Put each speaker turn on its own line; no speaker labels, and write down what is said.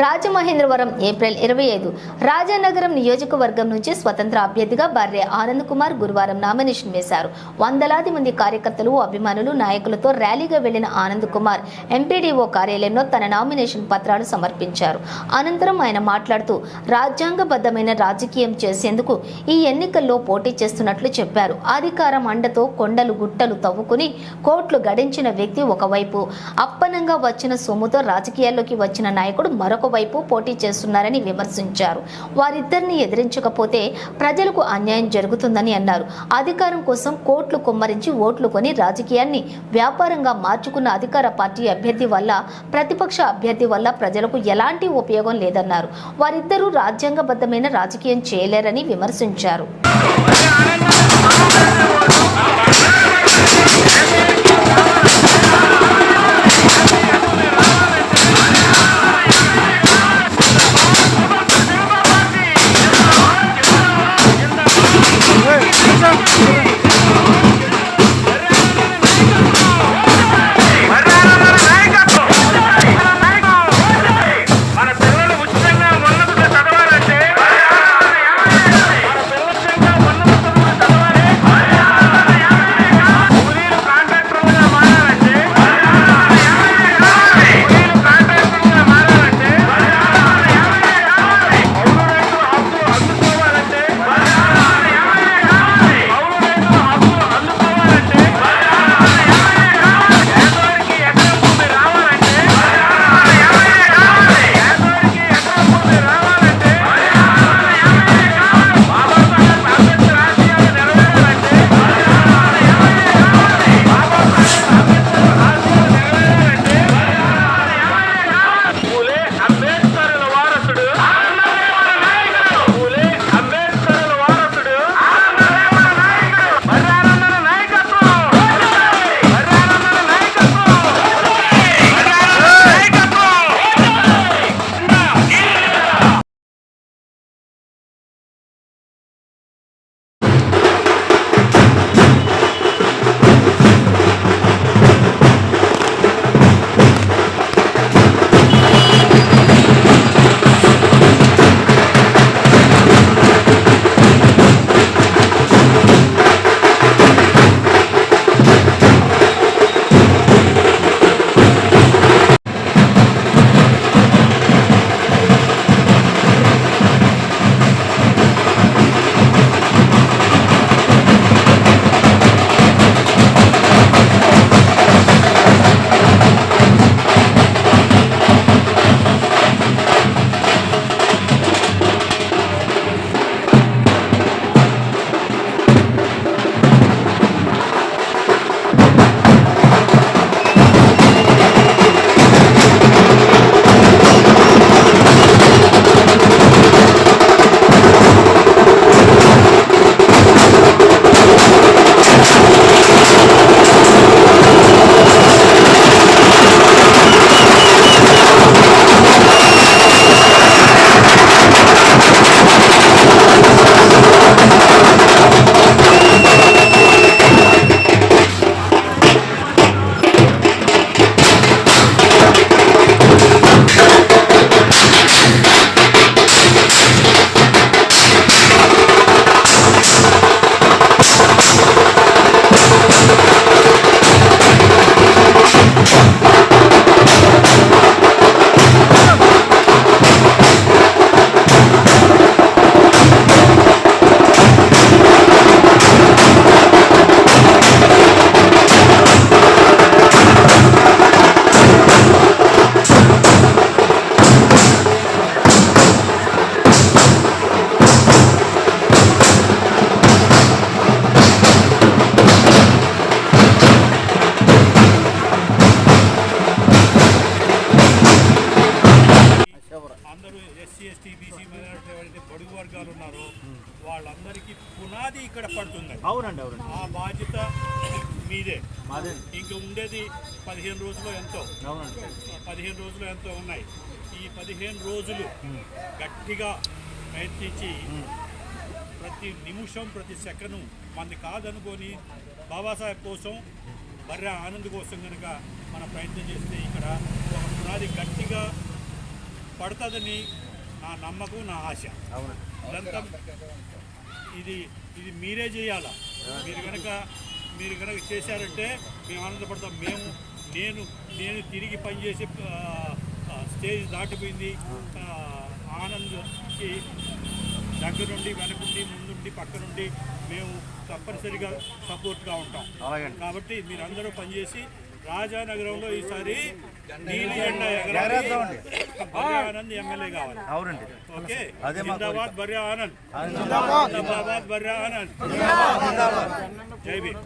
Rajamahendravaram April ఇరవై ఐదు. రాజానగరం నియోజకవర్గం నుంచి స్వతంత్ర అభ్యర్థిగా బర్రె ఆనంద్ కుమార్ గురువారం నామినేషన్ వేశారు. వందలాది మంది కార్యకర్తలు అభిమానులు నాయకులతో ర్యాలీగా వెళ్ళిన ఆనంద్ కుమార్ ఎంపీడీఓ కార్యాలయంలో తన నామినేషన్ పత్రాలు సమర్పించారు. అనంతరం ఆయన మాట్లాడుతూ రాజ్యాంగబద్ధమైన రాజకీయం చేసేందుకు ఈ ఎన్నికల్లో పోటీ చేస్తున్నట్లు చెప్పారు. అధికారం అండతో కొండలు గుట్టలు తవ్వుకుని కోట్లు గడించిన వ్యక్తి ఒకవైపు. అప్పనంగా వచ్చిన సొమ్ముతో రాజకీయాల్లోకి వచ్చిన నాయకుడు మరొక వైపు పోటీ చేస్తున్నారని విమర్శించారు. వారిద్దరిని ఎదిరించకపోతే ప్రజలకు అన్యాయం జరుగుతుందని అన్నారు. అధికారం కోసం కోట్లు కుమ్మరించి ఓట్లు కొని రాజకీయాన్ని వ్యాపారంగా మార్చుకున్న అధికార పార్టీ అభ్యర్థి వల్ల ప్రతిపక్ష అభ్యర్థి వల్ల ప్రజలకు ఎలాంటి ఉపయోగం లేదన్నారు. వారిద్దరూ రాజ్యాంగబద్ధమైన రాజకీయం చేయలేరని విమర్శించారు.
అవునండి అవునండి.
ఆ బాధ్యత మీదే.
మాదే.
ఇంక ఉండేది పదిహేను రోజులు ఎంతో.
అవునండి.
పదిహేను రోజులు ఎంతో ఉన్నాయి. ఈ పదిహేను రోజులు గట్టిగా ప్రయత్నించి ప్రతి నిమిషం ప్రతి సెకను మంది కాదనుకొని బాబాసాహెబ్ కోసం బర్రె ఆనంద్ కోసం కనుక మనం ప్రయత్నం చేస్తే ఇక్కడ ఒక పునాది గట్టిగా పడుతుందని నా నమ్మకం నా ఆశ. ఇదంతా ఇది ఇది మీరే చేయాలా? మీరు కనుక మీరు కనుక చేశారంటే మేము ఆనందపడతాం. మేము నేను నేను తిరిగి పనిచేసే స్టేజ్ దాటిపోయింది. ఆనంద్కి దగ్గరుండి వెనకుండి ముందుండి పక్క నుండి మేము తప్పనిసరిగా సపోర్ట్గా ఉంటాం. కాబట్టి మీరందరూ పనిచేసి రాజానగరంలో ఈసారి నీలి బర్రె ఆనంద్ ఎమ్మెల్యే కావాలి.
అవునండి.
ఓకే? జిందాబాద్ బర్రె ఆనంద్. జిందాబాద్. బర్రె ఆనంద్. జై భీమ్.